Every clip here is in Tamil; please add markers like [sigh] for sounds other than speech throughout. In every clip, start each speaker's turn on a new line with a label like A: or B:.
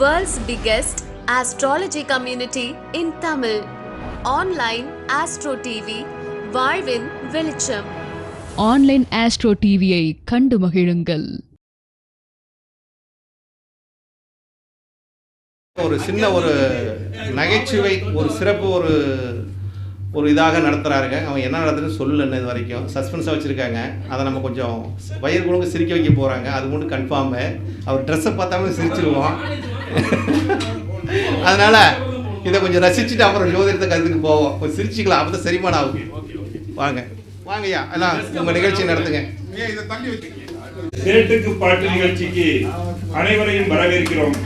A: World's biggest astrology community in Tamil. Online Astro TV, வாழ்வின் வெளிச்சம்.
B: ஆன்லைன் ஆஸ்ட்ரோ டிவியை கண்டு மகிழுங்கள்.
C: ஒரு சின்ன ஒரு நகைச்சுவை ஒரு சிறப்பு ஒரு ஒரு இதாக நடத்துகிறாருங்க அவன் என்ன நடத்துன்னு சொல்லல இது வரைக்கும். சஸ்பென்ஸாக வச்சுருக்காங்க. அதை நம்ம கொஞ்சம் வயிறு குழுங்க சிரிக்க வைக்க போகிறாங்க அது மட்டும் கன்ஃபார்மு அவர் ட்ரெஸ்ஸை பார்த்தாலும் சிரிச்சிருவோம் [laughs] அதனால் இதை கொஞ்சம் ரசிச்சுட்டு அப்புறம் ஜோதிடத்தை கருத்துக்கு போவோம். கொஞ்சம் சிரிச்சுக்கலாம். அப்போ தான் சரிமான ஆகும். வாங்க. வாங்கய்யா. எல்லாம் உங்கள் நிகழ்ச்சி நடத்துங்க.
D: சேட்டுக்கு பாட்டு நிகழ்ச்சிக்கு அனைவரையும் வரவேற்கிறோம்.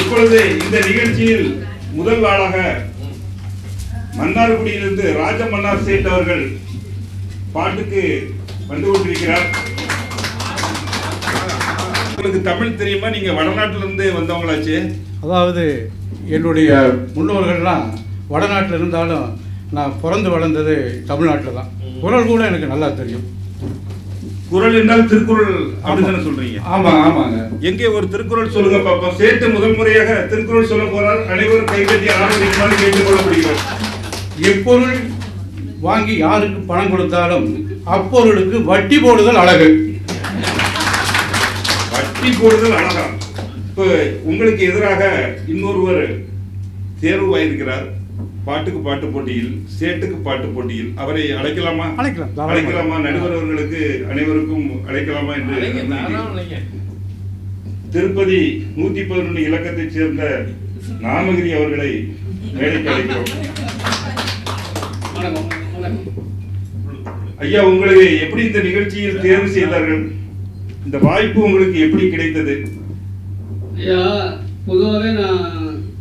D: இப்பொழுது இந்த நிகழ்ச்சியில் முதல் ஆளாக மன்னார்குடியிலிருந்து ராஜமன்னார் சேட் அவர்கள் பாட்டுக்கு வந்து கொண்டிருக்கிறார். உங்களுக்கு தமிழ் தெரியுமா? நீங்க வடநாட்டில இருந்து வந்தவங்களாச்சு?
E: அதாவது என்னுடைய முன்னோர்கள்லாம் வடநாட்டில் இருந்தாலும் நான் பிறந்து வளர்ந்தது தமிழ்நாட்டில் தான். குரல் கூட எனக்கு நல்லா தெரியும்.
D: குரல் என்றால் திருக்குறள் அப்படின்னு சொல்றீங்க?
E: ஆமாம் ஆமாங்க.
D: எங்கே ஒரு திருக்குறள் சொல்லுங்க பாப்போம். சேட்டு முதல் முறையாக திருக்குறள் சொல்ல போறார் அனைவரும் கைகட்டி ஆரம்பிக்குமாறு கேட்டுக்கொள்ளப்படுகிறோம்.
E: எப்பொருள் வாங்கி யாருக்கு பணம் கொடுத்தாலும் அப்பொருளுக்கு வட்டி போடுதல் அழகு.
D: வட்டி போடுதல் அழகா. இப்ப உங்களுக்கு எதிராக இன்னொருவர் தேர்வாயிருக்கிறார் பாட்டுக்கு பாட்டு போட்டியில் சேட்டுக்கு பாட்டு போட்டியில். அவரை அழைக்கலாமா?
E: அழைக்கலாம்.
D: அழைக்கலாமா? நடுவர் அவர்களுக்கு அனைவருக்கும் அழைக்கலாமா என்று. திருப்பதி நூத்தி பதினொன்று இலக்கத்தைச் சேர்ந்த நாமகிரி அவர்களை மேடைக்கு அழைக்கிறோம். ஐயா உங்களை எப்படி இந்த நிகழ்ச்சியில் தேர்வு செய்தார்கள்? இந்த வாய்ப்பு உங்களுக்கு எப்படி கிடைத்தது?
F: ஐயா பொதுவாகவே நான்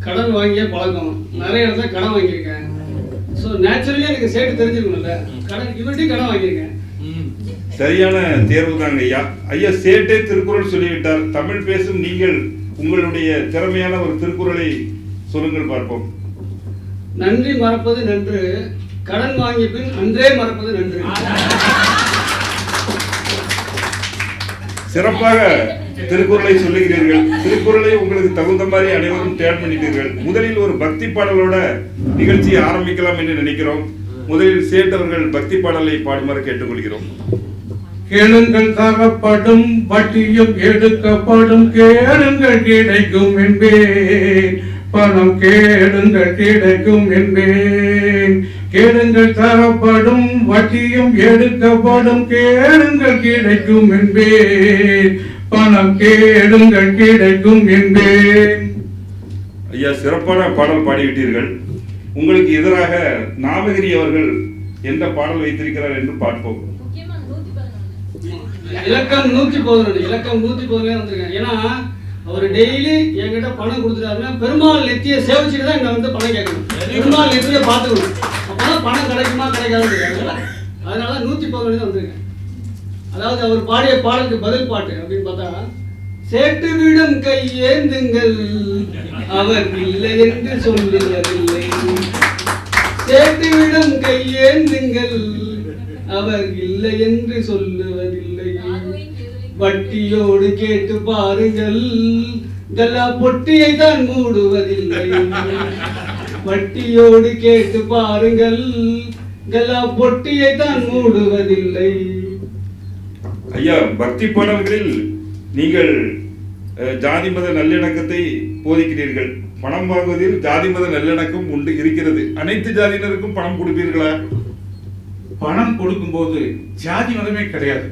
F: கடன் வாங்கியே பழக்கம். நிறைய இடத்துல கடன் வாங்கியிருக்கேன். ஸோ நேச்சுரலி எனக்கு சேர்த்து தெரிஞ்சிருக்கணும்ல கடன் இவர்கிட்டையும் கடன் வாங்கியிருக்கேன்.
D: சரியான தேர்வு தாங்க ஐயா. ஐயா சேட்டே திருக்குறள் சொல்லிவிட்டார். தமிழ் பேசும் நீங்கள் உங்களுடைய திறமையான ஒரு திருக்குறளை சொல்லுங்கள் பார்ப்போம்.
F: நன்றி மறப்பது நன்று கடன் வாங்கிய பின் அன்றே மறப்பது நன்று. [laughs]
D: சிறப்பாக திருக்குறளை சொல்லுகிறீர்கள். திருக்குறளை உங்களுக்கு தகுந்த மாதிரி அனைவரும் தேர்வு பண்ணிட்டீர்கள். முதலில் ஒரு பக்தி பாடலோட நிகழ்ச்சியை ஆரம்பிக்கலாம் என்று நினைக்கிறோம். முதலில் சேர்ந்தவர்கள் பக்தி பாடலை பாடுமாறு கேட்டுக்கொள்கிறோம்.
E: கேளுங்கள் தரப்படும் வட்டியும் எடுக்கப்படும் கேளுங்கள் கிடைக்கும் என்பே. பணம் கேளுங்கள் கிடைக்கும் என்பே. கேளுங்கள் தரப்படும் வட்டியும் எடுக்கப்படும் கேளுங்கள் கிடைக்கும் என்பேன் பணம் கேளுங்கள் கிடைக்கும் என்பேன்
D: ஐயா சிறப்பான பாடல் பாடிவிட்டீர்கள். உங்களுக்கு எதிராக நாமகிரி அவர்கள் எந்த பாடல் வைத்திருக்கிறார் என்று பார்ப்போம்.
F: இலக்கம் நூற்றி பதினொன்று இலக்கம் நூற்றி பதினொன்று வந்திருக்கேன் ஏன்னா அவர் டெய்லி என்கிட்ட பணம் கொடுத்துட்டாருன்னா பெருமாள் நெத்தியை சேவிச்சுட்டு தான் இங்க வந்து பணம் கேட்கணும். பெருமாள் நெத்தியை பார்த்துக்கணும். பணம் கிடைக்குமா கிடைக்காது அதனால நூற்றி பதினொன்று வந்திருக்கேன். அதாவது அவர் பாடிய பாடலுக்கு பதில் பாட்டு அப்படின்னு பார்த்தா சேட்டு விடும் கையேந்துங்கள் அவர் இல்லை என்று சொல்லுவதில்லை. சேட்டு விடும் கையேந்துங்கள் அவர் இல்லை என்று சொல்லுவதில்லை. வட்டியோடு கேட்டு பாருங்கள் கல்லா பொட்டியை தான் மூடுவதில்லை. வட்டியோடு கேட்டு பாருங்கள். பொட்டியை தான் மூடுவதில்லை.
D: ஐயா பக்தி பாடல்களில் நீங்கள் ஜாதி மத நல்லிணக்கத்தை போதிக்கிறீர்கள். பணம் வாங்குவதில் ஜாதி மத நல்லிணக்கம் உண்டு இருக்கிறது. அனைத்து ஜாதியினருக்கும் பணம் கொடுப்பீர்களா?
E: பணம் கொடுக்கும்போது ஜாதி மதமே கிடையாது.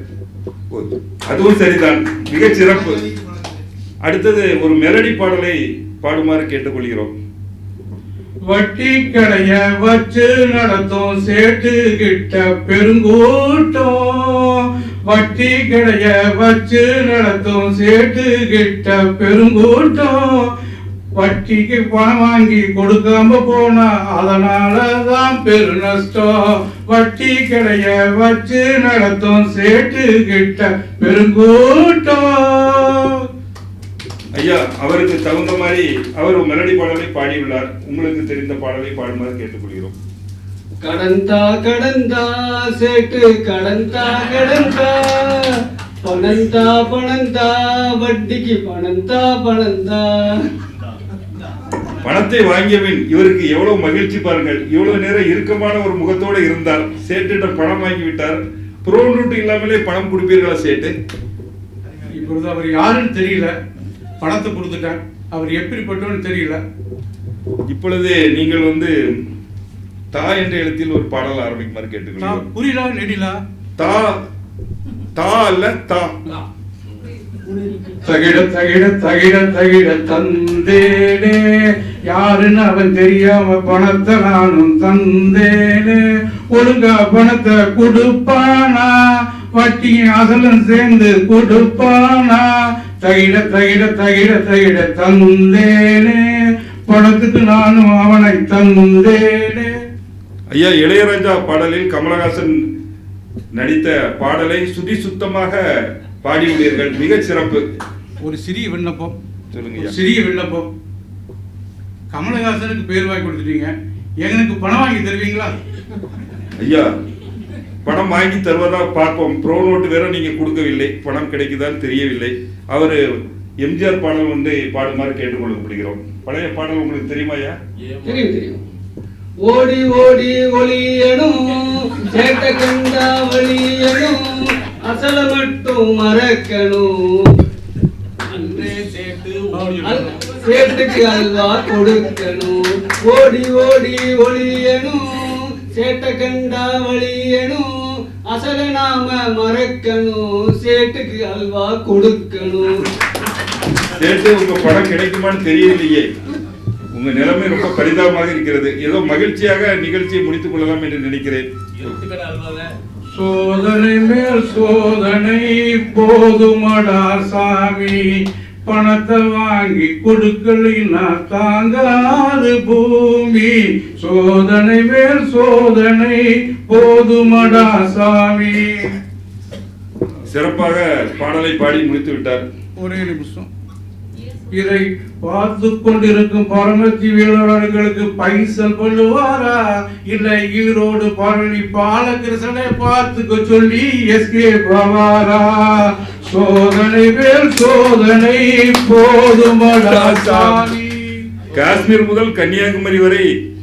D: அதுவும் சரிதான். மிகச் சிறப்பு. அடுத்தது ஒரு மெலடி பாடலை பாடுமாறு கேட்டுக்கொள்கிறோம்.
E: வட்டி கடைய வச்சு நடத்தும் சேட்டு கிட்ட பெருங்கூட்டம். வட்டி கடைய வச்சு நடத்தும் சேட்டு கிட்ட பெருங்கூட்டம். வட்டிக்கு பணம் வாங்கி கொடுக்காம போனா அதனாலதான் பெரு நஷ்டம். வட்டி கடைய வச்சு நடத்தும் சேட்டு கிட்ட பெருங்கூட்டம்.
D: ஐயா அவருக்கு தகுந்த மாதிரி அவர் ஒரு மெலடி பாடலை பாடியுள்ளார். உங்களுக்கு தெரிந்த பாடலை பாடுமாறு கேட்டுக்கொள்கிறோம்.
F: கடந்தா கடந்தா சேட்டு கடந்தா கடந்தா. பணந்தா பணந்தா வட்டிக்கு பணந்தா பணந்தா.
D: பணத்தை வாங்கியபின் இவருக்கு எவ்வளவு மகிழ்ச்சி பாருங்கள். இவ்வளவு நேரம் இறுக்கமான ஒரு முகத்தோடு இருந்தார். சேட்டிடம் பணம் வாங்கி விட்டார் ப்ரோ நோட்டு இல்லாமலே பணம் கொடுப்பீர்களா சேட்டு?
E: இப்பொழுது அவர் யாருன்னு தெரியல. பணத்தை கொடுத்துட்டார் அவர் எப்படிப்பட்டவன்னு தெரியல.
D: இப்பொழுது நீங்கள் வந்து தா என்ற எழுத்தில் ஒரு பாடல் ஆரம்பிக்குமாறு
E: நான்
D: கேட்டுக்கொள்கிறோம்
E: புரியலா நெடிலா?
D: தா தா அல்ல தா.
E: தகிட தகிட தகிட தகிட தந்தேனே. யாருன்னு அவன் தெரியாம பணத்தை நானும் தந்தேனே. ஒழுங்கா பணத்தை கொடுப்பானா? வட்டியும் அசலும் சேர்ந்து கொடுப்பானா? தகிட தகிட தகிட தகிட தந்தேனே பணத்துக்கு நானும் அவனை தந்தேனே
D: ஐயா இளையராஜா பாடலில் கமலஹாசன் நடித்த பாடலை சுதி சுத்தமாக பாடியுள்ளீர்கள். மிகச் சிறப்பு.
E: ஒரு சிறிய விண்ணப்பம்.
D: சொல்லுங்க.
E: சிறிய விண்ணப்பம். கமலஹாசனுக்கு பேர் வாங்கி கொடுத்துட்டீங்க. எங்களுக்கு பணம் வாங்கி தருவீங்களா?
D: ஐயா பணம் வாங்கி தருவதா பார்ப்போம். ப்ரோ நோட்டு வேற நீங்க கொடுக்கவில்லை. பணம் கிடைக்குதான்னு தெரியவில்லை. அவரு எம்ஜிஆர் பாடல் ஒன்று பாடுமாறு கேட்டுக்கொள்ளப்படுகிறோம். பழைய பாடல் உங்களுக்கு தெரியுமா ஐயா?
F: தெரியும் தெரியும். ஓடி ஓடி ஒளியணும் சேட்ட கண்டா வழியணும் அசல மட்டும் மறக்கணும். சேட்டுக்கு அல்வா கொடுக்கணும். ஓடி ஓடி ஒளியணும் சேட்ட கண்டா வழியணும் அசல நாம மறக்கணும். சேட்டுக்கு அல்வா கொடுக்கணும்.
D: கேட்டு உங்க பணம் கிடைக்குமான்னு தெரியலையே உங்க நிலைமை ரொம்ப பரிதாபமாக இருக்கிறது. ஏதோ மகிழ்ச்சியாக நிகழ்ச்சியை முடித்துக் கொள்ளலாம் என்று நினைக்கிறேன்.
E: சோதனை மேல் சோதனை போதுமடா சாமி. பணத்தை வாங்கி கொடுக்கலினா தாங்காது பூமி. சோதனை மேல் சோதனை போதுமடா சாமி.
D: சிறப்பாக பாடலை பாடி முடித்து விட்டார்.
E: ஒரே நிமிஷம். இதை பார்த்து கொண்டிருக்கும் பரமத்தி வீரர்களுக்கு பைசல் பண்ணுவாரா? இல்ல ஈரோடு பழனி பாலகிருஷ்ணனை பார்த்துக்க சொல்லி எஸ்கே பவாரா? சோதனை மேல் சோதனை போதுமடா சாமி.
D: காஷ்மீர் முதல் கன்னியாகுமரி வரை க-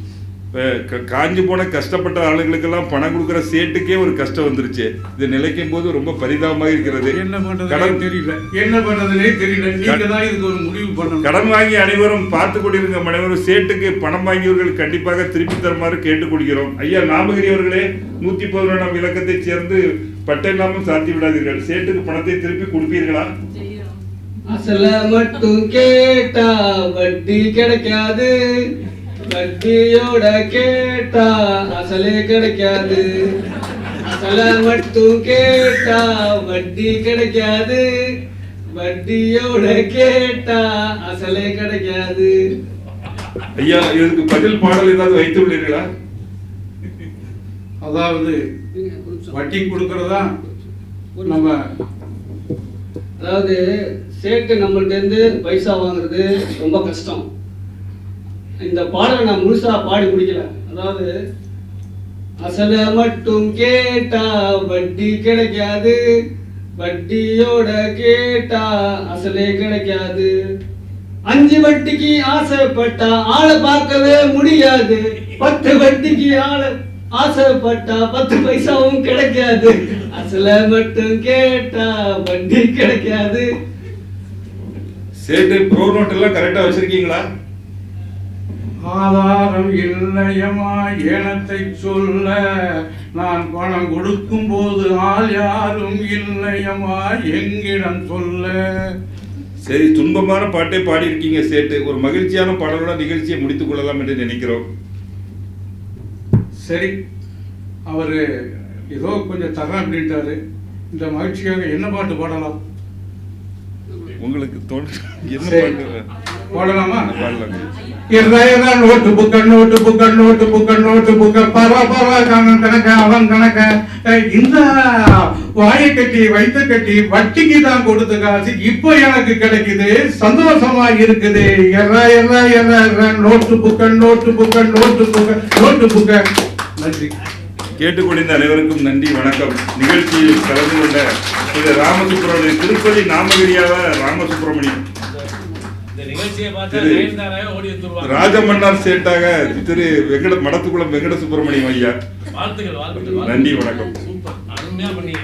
D: காஞ்சு போன கஷ்டப்பட்ட ஆளுங்களுக்கெல்லாம் பணம் கொடுக்குற சேட்டுக்கே ஒரு கஷ்டம் வந்துருச்சு. இது நிலைக்கும் போது ரொம்ப பரிதாபமாக இருக்கிறது
E: என்ன பண்றதுனே
D: கடன்
E: தெரியல. என்ன பண்றதுனே தெரியல. நீங்க தான் இதுக்கு ஒரு முடிவு பண்ணணும்.
D: கடன் வாங்கி அனைவரும் பார்த்து கொண்டிருங்க அனைவரும் சேட்டுக்கு பணம் வாங்கியவர்கள் கண்டிப்பாக திருப்பி தருமாறு கேட்டுக்கொள்கிறோம் ஐயா நாமகிரி அவர்களே நூத்தி பதினொன்றாம் இலக்கத்தைச் சேர்ந்து பட்டை நாமம் சாத்தி விடாதீர்கள். சேட்டுக்கு பணத்தை திருப்பி கொடுப்பீர்களா?
F: அசல மட்டும் கேட்டா வட்டி கிடைக்காது. வட்டியோட கேட்டா அசலே கிடைக்காது. அசல மட்டும் கேட்டா வட்டி கிடைக்காது. வட்டியோட கேட்டா அசலே கிடைக்காது.
D: ஐயா இதுக்கு பதில் பாடல் ஏதாவது வைத்து உள்ளீர்களா
E: அதாவது வட்டி கொடுக்கறதா? நம்ம
F: அதாவது சேட்டு நம்மள்ட்ட இருந்து பைசா வாங்குறது ரொம்ப கஷ்டம். இந்த பாடலை நான் முழுசா பாடி முடிக்கல. அதாவது அசல மட்டும் கேட்டா வட்டி கிடைக்காது. வட்டியோட கேட்டா அசலே கிடைக்காது. அஞ்சு வட்டிக்கு ஆசைப்பட்டா ஆளை பார்க்கவே முடியாது. பத்து வட்டிக்கு ஆளை ஆசைப்பட்டா பத்து பைசாவும் கிடைக்காது. அசல மட்டும் கேட்டா வட்டி கிடைக்காது.
D: சேட்டு ப்ரோ நோட் எல்லாம் கரெக்டா வச்சிருக்கீங்களா?
E: ஆதாரம் இல்லையமா ஏனத்தை சொல்ல. நான் பணம் கொடுக்கும் போது ஆள் யாரும் இல்லையம்மா எங்கிடம் சொல்ல.
D: சரி துன்பமான பாட்டை பாடி இருக்கீங்க சேட்டு. ஒரு மகிழ்ச்சியான பாடலோட நிகழ்ச்சியை முடித்துக் கொள்ளலாம் என்று நினைக்கிறோம்.
E: சரி அவரு ஏதோ கொஞ்சம் தரேன் அப்படின்ட்டாரு. இந்த மகிழ்ச்சிக்காக என்ன பாட்டு பாடலாம்?
D: உங்களுக்கு தோணு என்ன. பாட்டு?
E: போடலாமா? இருதயதா நோட்டு புக்க நோட்டு புக்க நோட்டு புக்க நோட்டு புக்க பரவ பரவ காணும் கணக்க. அவன் கணக்க வாயை கட்டி வைத்து கட்டி வட்டிக்கு தான் கொடுத்த காசு இப்போ எனக்கு கிடைக்குது சந்தோஷமா இருக்குது. எறா எறா எறா நோட்டு புக்க நோட்டு புக்க நோட்டு புக்க நோட்டு புக்க நன்றி
D: கேட்டுக்கொண்டிருந்த அனைவருக்கும் நன்றி வணக்கம். நிகழ்ச்சியில் கலந்து கொண்ட திருப்பதி நாமகிரியாவ
G: ராமசுப்ரமணியன்.
D: ராஜமன்னார் சேட்டாக திரு வெங்கட மடத்துக்குளம் வெங்கட சுப்பிரமணியம் ஐயா நன்றி வணக்கம்.
G: பண்ணி